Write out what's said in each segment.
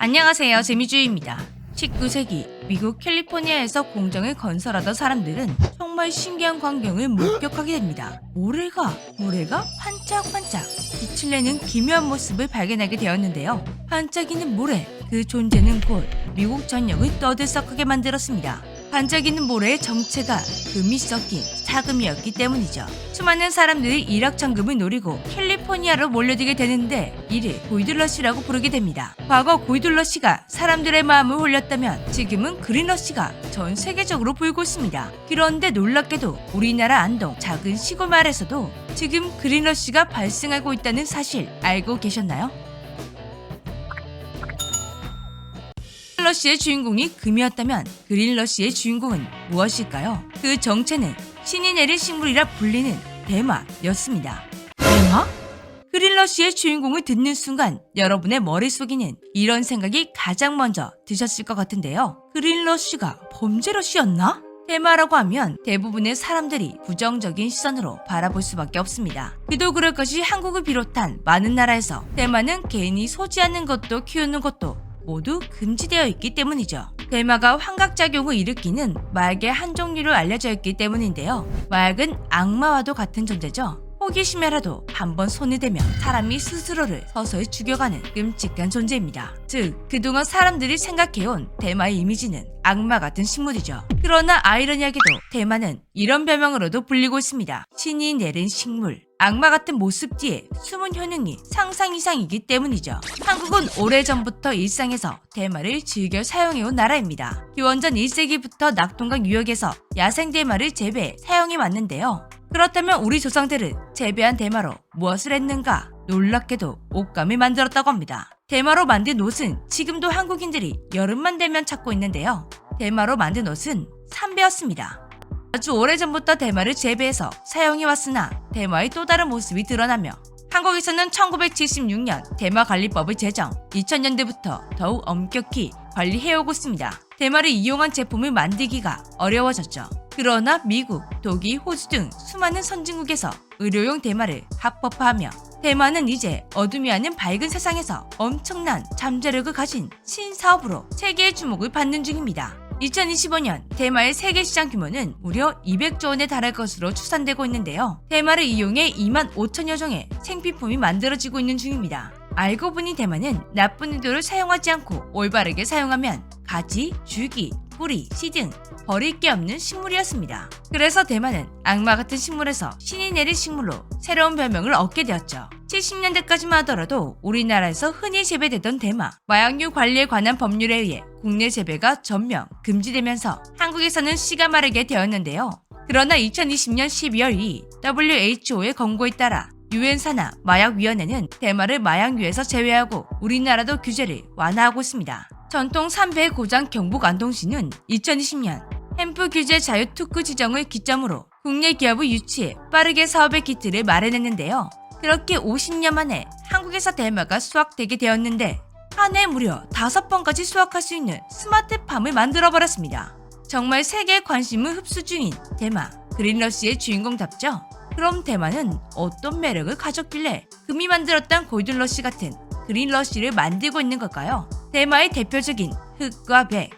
안녕하세요. 재미주의입니다. 19세기 미국 캘리포니아에서 공장을 건설하던 사람들은 정말 신기한 광경을 목격하게 됩니다. 모래가 모래가 반짝반짝 빛을 내는 기묘한 모습을 발견하게 되었는데요. 반짝이는 모래 그 존재는 곧 미국 전역을 떠들썩하게 만들었습니다. 반짝이는 모래의 정체가 금이 섞인 사금이었기 때문이죠. 수많은 사람들이 일확천금을 노리고 캘리포니아로 몰려들게 되는데 이를 고이들러시라고 부르게 됩니다. 과거 고이들러시가 사람들의 마음을 홀렸다면 지금은 그린러시가 전 세계적으로 불고 있습니다. 그런데 놀랍게도 우리나라 안동 작은 시골 마을에서도 지금 그린러시가 발생하고 있다는 사실 알고 계셨나요? 그린러시의 주인공이 금이었다면 그린러시의 주인공은 무엇일까요? 그 정체는 신이 내린 식물이라 불리는 대마였습니다. 대마? 그린러시의 주인공을 듣는 순간 여러분의 머릿속에는 이런 생각이 가장 먼저 드셨을 것 같은데요. 그린러시가 범죄러시였나? 대마라고 하면 대부분의 사람들이 부정적인 시선으로 바라볼 수밖에 없습니다. 그도 그럴 것이 한국을 비롯한 많은 나라에서 대마는 개인이 소지하는 것도 키우는 것도 모두 금지되어 있기 때문이죠. 대마가 환각작용을 일으키는 마약의 한 종류로 알려져 있기 때문인데요. 마약은 악마와도 같은 존재죠. 호기심에라도 한번 손을 대면 사람이 스스로를 서서히 죽여가는 끔찍한 존재입니다. 즉, 그동안 사람들이 생각해온 대마의 이미지는 악마 같은 식물이죠. 그러나 아이러니하게도 대마는 이런 별명으로도 불리고 있습니다. 신이 내린 식물. 악마 같은 모습 뒤에 숨은 효능이 상상 이상이기 때문이죠. 한국은 오래전부터 일상에서 대마를 즐겨 사용해온 나라입니다. 기원전 1세기부터 낙동강 유역에서 야생 대마를 재배해 사용해 왔는데요. 그렇다면 우리 조상들은 재배한 대마로 무엇을 했는가? 놀랍게도 옷감을 만들었다고 합니다. 대마로 만든 옷은 지금도 한국인들이 여름만 되면 찾고 있는데요. 대마로 만든 옷은 삼배였습니다. 아주 오래전부터 대마를 재배해서 사용해 왔으나 대마의 또 다른 모습이 드러나며 한국에서는 1976년 대마 관리법을 제정, 2000년대부터 더욱 엄격히 관리해오고 있습니다. 대마를 이용한 제품을 만들기가 어려워졌죠. 그러나 미국, 독일, 호주 등 수많은 선진국에서 의료용 대마를 합법화하며 대마는 이제 어둠이 아닌 밝은 세상에서 엄청난 잠재력을 가진 신사업으로 세계의 주목을 받는 중입니다. 2025년 대마의 세계 시장 규모는 무려 200조 원에 달할 것으로 추산되고 있는데요. 대마를 이용해 2만 5천여 종의 생필품이 만들어지고 있는 중입니다. 알고 보니 대마는 나쁜 의도를 사용하지 않고 올바르게 사용하면 가지, 줄기, 뿌리, 씨등 버릴 게 없는 식물이었습니다. 그래서 대마는 악마 같은 식물에서 신이 내린 식물로 새로운 별명을 얻게 되었죠. 70년대까지만 하더라도 우리나라에서 흔히 재배되던 대마, 마약류 관리에 관한 법률에 의해 국내 재배가 전면 금지되면서 한국에서는 씨가 마르게 되었는데요. 그러나 2020년 12월 2 WHO의 권고에 따라 유엔 산하 마약위원회는 대마를 마약류에서 제외하고 우리나라도 규제를 완화하고 있습니다. 전통 3배 고장 경북 안동시는 2020년 햄프 규제 자유 특구 지정을 기점으로 국내 기업을 유치해 빠르게 사업의 기틀을 마련했는데요. 그렇게 50년 만에 한국에서 대마가 수확되게 되었는데 한 해 무려 5번까지 수확할 수 있는 스마트팜을 만들어버렸습니다. 정말 세계의 관심을 흡수 중인 대마, 그린러시의 주인공답죠? 그럼 대마는 어떤 매력을 가졌길래 금이 만들었던 골든러시 같은 그린러시를 만들고 있는 걸까요? 대마의 대표적인 흙과 백,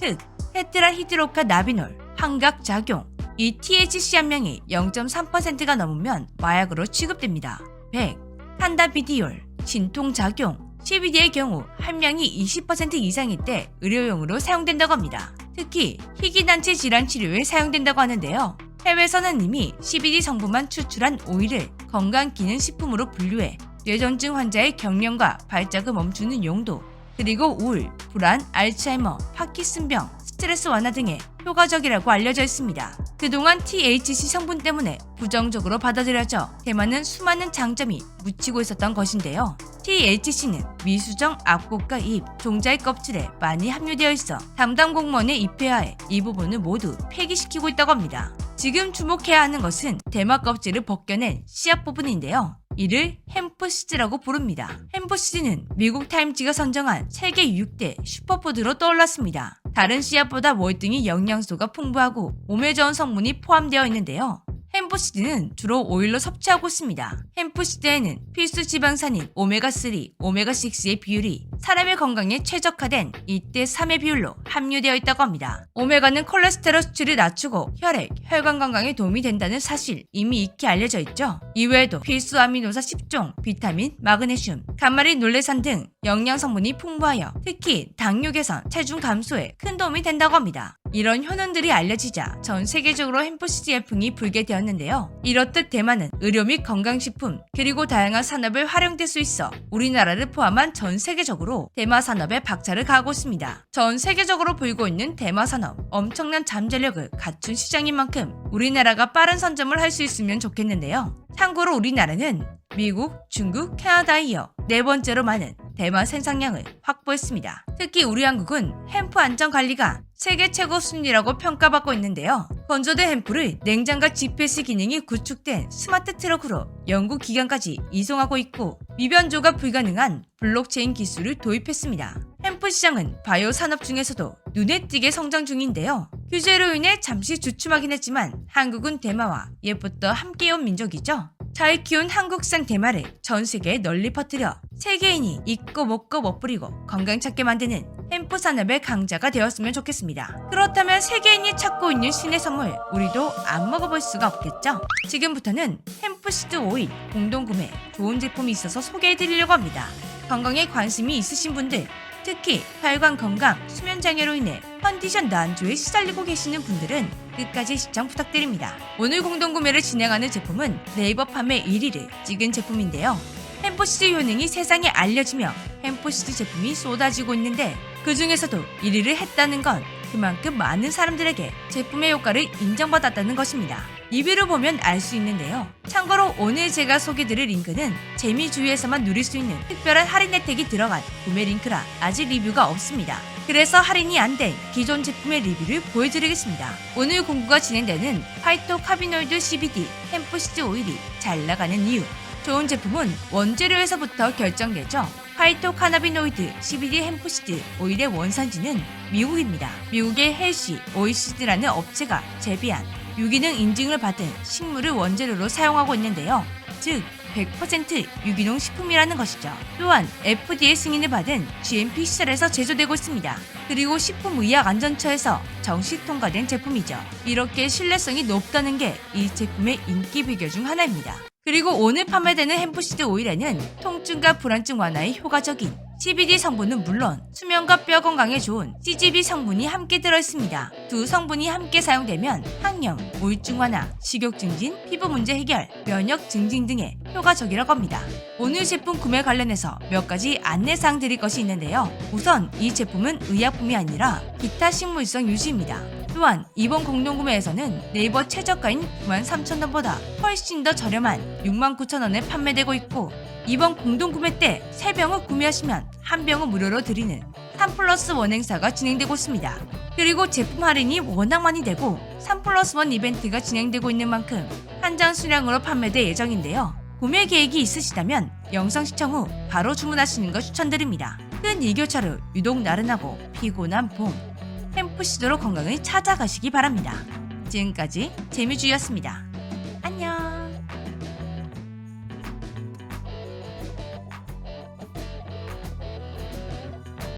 흙, 테트라 히드로카 나비놀, 환각작용, 이 THC 함량이 0.3%가 넘으면 마약으로 취급됩니다. 100. 탄다비디올, 진통작용, CBD의 경우 함량이 20% 이상일 때 의료용으로 사용된다고 합니다. 특히 희귀단체 질환 치료에 사용된다고 하는데요. 해외에서는 이미 CBD 성분만 추출한 오일을 건강기능식품으로 분류해 뇌전증 환자의 경련과 발작을 멈추는 용도, 그리고 우울, 불안, 알츠하이머, 파키슨병, 스트레스 완화 등에 효과적이라고 알려져 있습니다. 그동안 THC 성분 때문에 부정적으로 받아들여져 대만은 수많은 장점이 묻히고 있었던 것인데요. THC는 미수정 앞곡과 잎, 종자의 껍질에 많이 함유되어 있어 담당 공무원의 입회하에 이 부분을 모두 폐기시키고 있다고 합니다. 지금 주목해야 하는 것은 대마 껍질을 벗겨낸 씨앗 부분인데요. 이를 햄프 시즈라고 부릅니다. 햄프 시즈는 미국 타임지가 선정한 세계 6대 슈퍼푸드로 떠올랐습니다. 다른 씨앗보다 월등히 영양소가 풍부하고 몸에 좋은 성분이 포함되어 있는데요. 햄프시드는 주로 오일로 섭취하고 있습니다. 햄프시드에는 필수 지방산인 오메가3, 오메가6의 비율이 사람의 건강에 최적화된 2대 3의 비율로 함유되어 있다고 합니다. 오메가는 콜레스테롤 수치를 낮추고 혈액, 혈관 건강에 도움이 된다는 사실 이미 익히 알려져 있죠. 이외에도 필수 아미노산 10종, 비타민, 마그네슘, 감마린 놀레산 등 영양 성분이 풍부하여 특히 당뇨 개선, 체중 감소에 큰 도움이 된다고 합니다. 이런 효능들이 알려지자 전 세계적으로 햄프시드 열풍이 불게 되었는데요. 이렇듯 대만은 의료 및 건강식품 그리고 다양한 산업에 활용될 수 있어 우리나라를 포함한 전 세계적으로 대마 산업에 박차를 가하고 있습니다. 전 세계적으로 보이고 있는 대마 산업 엄청난 잠재력을 갖춘 시장인 만큼 우리나라가 빠른 선점을 할 수 있으면 좋겠는데요. 참고로 우리나라는 미국, 중국, 캐나다에 이어 네 번째로 많은 대만 생산량을 확보했습니다. 특히 우리 한국은 햄프 안전 관리가 세계 최고 순위라고 평가받고 있는데요. 건조된 햄프를 냉장과 GPS 기능이 구축된 스마트 트럭으로 영국 기관까지 이송하고 있고 미변조가 불가능한 블록체인 기술을 도입했습니다. 햄프 시장은 바이오 산업 중에서도 눈에 띄게 성장 중인데요. 규제로 인해 잠시 주춤하긴 했지만 한국은 대마와 예부터 함께온 민족이죠. 잘 키운 한국산 대마를 전 세계에 널리 퍼뜨려 세계인이 잊고 먹고 못 부리고 건강 찾게 만드는 햄프 산업의 강자가 되었으면 좋겠습니다. 그렇다면 세계인이 찾고 있는 신의 선물 우리도 안 먹어볼 수가 없겠죠? 지금부터는 햄프 시드 오일 공동 구매 좋은 제품이 있어서 소개해드리려고 합니다. 건강에 관심이 있으신 분들 특히 혈관 건강, 수면 장애로 인해 컨디션 난조에 시달리고 계시는 분들은 끝까지 시청 부탁드립니다. 오늘 공동 구매를 진행하는 제품은 네이버 판매 1위를 찍은 제품인데요. 햄포시드 효능이 세상에 알려지며 햄포시드 제품이 쏟아지고 있는데 그 중에서도 1위를 했다는 건 그만큼 많은 사람들에게 제품의 효과를 인정받았다는 것입니다. 리뷰를 보면 알 수 있는데요. 참고로 오늘 제가 소개드릴 링크는 재미주의에서만 누릴 수 있는 특별한 할인 혜택이 들어간 구매 링크라 아직 리뷰가 없습니다. 그래서 할인이 안 된 기존 제품의 리뷰를 보여드리겠습니다. 오늘 공구가 진행되는 파이토 카비노이드 CBD 햄프시드 오일이 잘 나가는 이유 좋은 제품은 원재료에서부터 결정되죠. 파이토 카나비노이드 CBD 햄프시드 오일의 원산지는 미국입니다. 미국의 헬시 오이시드라는 업체가 재배한 유기능 인증을 받은 식물을 원재료로 사용하고 있는데요. 즉 100% 유기농 식품이라는 것이죠. 또한 FDA 승인을 받은 GMP 시설에서 제조되고 있습니다. 그리고 식품의약안전처에서 정식 통과된 제품이죠. 이렇게 신뢰성이 높다는 게 이 제품의 인기 비결 중 하나입니다. 그리고 오늘 판매되는 햄프시드 오일에는 통증과 불안증 완화에 효과적인 CBD 성분은 물론 수면과 뼈 건강에 좋은 CGB 성분이 함께 들어있습니다. 두 성분이 함께 사용되면 항염, 우울증 완화, 식욕 증진, 피부 문제 해결, 면역 증진 등에 효과적이라고 합니다. 오늘 제품 구매 관련해서 몇 가지 안내사항 드릴 것이 있는데요. 우선 이 제품은 의약품이 아니라 기타 식물성 유지입니다. 또한 이번 공동구매에서는 네이버 최저가인 93,000원보다 훨씬 더 저렴한 69,000원에 판매되고 있고 이번 공동구매 때 3병을 구매하시면 한 병은 무료로 드리는 3 플러스 1 행사가 진행되고 있습니다. 그리고 제품 할인이 워낙 많이 되고 3 플러스 1 이벤트가 진행되고 있는 만큼 한 장 수량으로 판매될 예정인데요. 구매 계획이 있으시다면 영상 시청 후 바로 주문하시는 거 추천드립니다. 큰 일교차로 유독 나른하고 피곤한 봄, 햄프시드로 건강을 찾아가시기 바랍니다. 지금까지 재미주였습니다.